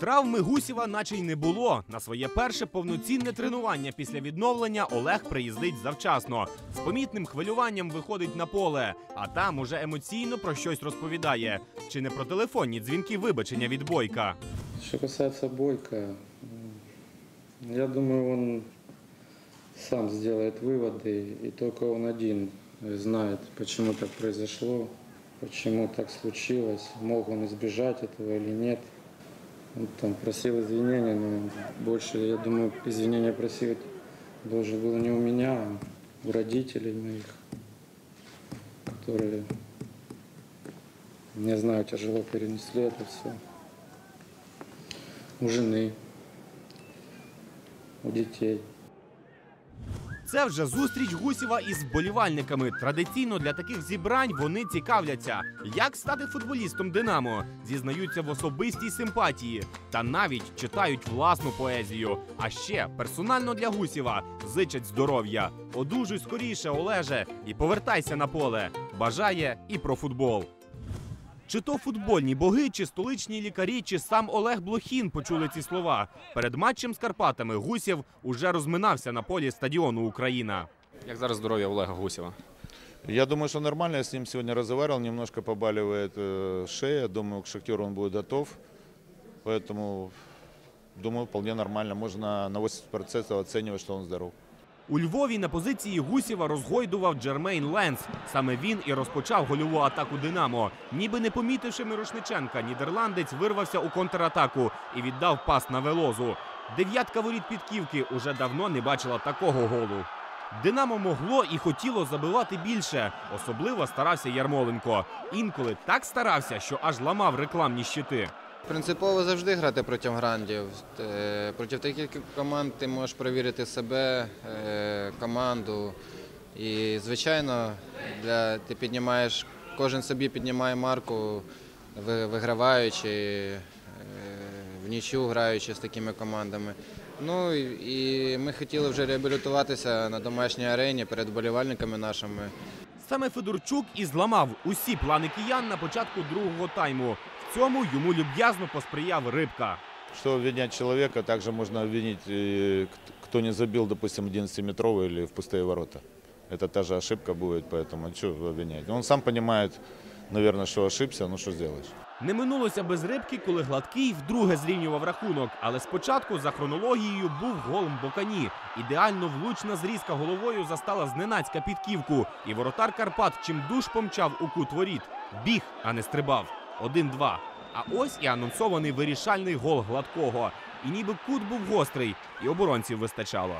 Травми Гусєва наче й не було. На своє перше повноцінне тренування після відновлення Олег приїздить завчасно. З помітним хвилюванням виходить на поле, а там уже емоційно про щось розповідає. Чи не про телефонні дзвінки вибачення від бойка. Что касается Бойко, м, я думаю, он сам сделает выводы, и только он один знает, почему так произошло, почему так случилось, мог он избежать этого или нет. Там просил извинения, но больше, я думаю, извинения просить должен был не у меня, а у родителей моих, которые, не знаю, тяжело перенесли это все у жены, у детей. Це вже зустріч Гусєва із вболівальниками. Традиційно для таких зібрань вони цікавляться, як стати футболістом Динамо, зізнаються в особистій симпатії та навіть читають власну поезію. А ще персонально для Гусєва зичать здоров'я. Одужуй скоріше, Олеже, і повертайся на поле. Бажає і про футбол. Чи то футбольні боги, чи столичні лікарі, чи сам Олег Блохін почули ці слова. Перед матчем з Карпатами Гусєв уже розминався на полі стадіону Україна. Як зараз здоров'я Олега Гусєва? Я думаю, что нормально. Я с ним сегодня разговаривал, немножко побаливает э, шея. Думаю, к Шахтеру он будет готов. Поэтому, думаю, вполне нормально. Можно на 80% оценивать, что он здоров. У Львові на позиції Гусєва розгойдував Джермейн Ленс. Саме він і розпочав гольову атаку Динамо. Ніби не помітивши Мирошниченка, нідерландець вирвався у контратаку і віддав пас на велозу. Дев'ятка воріт підківки уже давно не бачила такого голу. Динамо могло і хотіло забивати більше. Особливо старався Ярмоленко. Інколи так старався, що аж ламав рекламні щити. Принципово завжди грати проти грандів. Е, Проти таких команд ти можеш перевірити себе, е, команду. І, звичайно, для, ти піднімаєш, кожен собі піднімає марку, виграваючи, е, в нічю граючи з такими командами. Ну і, ми хотіли вже реабілітуватися на домашній арені перед вболівальниками нашими. Саме Федорчук і зламав усі плани киян на початку другого тайму. В цьому йому люб'язно посприяв рибка. Что обвинять человека, также можно обвинить, э, к- кто не забил, допустим, 11-метровый или в пустые ворота. Это та же ошибка будет, поэтому что обвинять? Он сам понимает, наверное, что ошибся, ну что сделаешь. Не минулося без рибки, коли гладкий вдруге зрівнював рахунок. Але спочатку за хронологією був гол Бокані. Ідеально влучна зрізка головою застала зненацька підківку. І воротар Карпат чимдуж помчав у кут воріт. Біг, а не стрибав. 1-2. А ось і анонсований вирішальний гол гладкого. І ніби кут був гострий, і оборонців вистачало.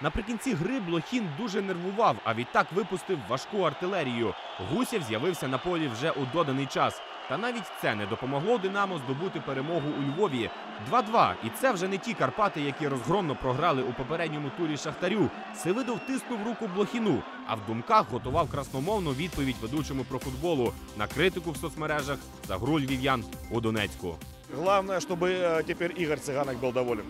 Наприкінці гри Блохін дуже нервував, а відтак випустив важку артилерію. Гусєв з'явився на полі вже у доданий час. Та навіть це не допомогло Динамо здобути перемогу у Львові. 2-2. І це вже не ті Карпати, які розгромно програли у попередньому турі Шахтарю. Севидов тиснув руку Блохіну, а в думках готував красномовну відповідь ведучому про футболу на критику в соцмережах за гру львів'ян у Донецьку. Главное, чтобы э, теперь Игорь Цыганок был доволен.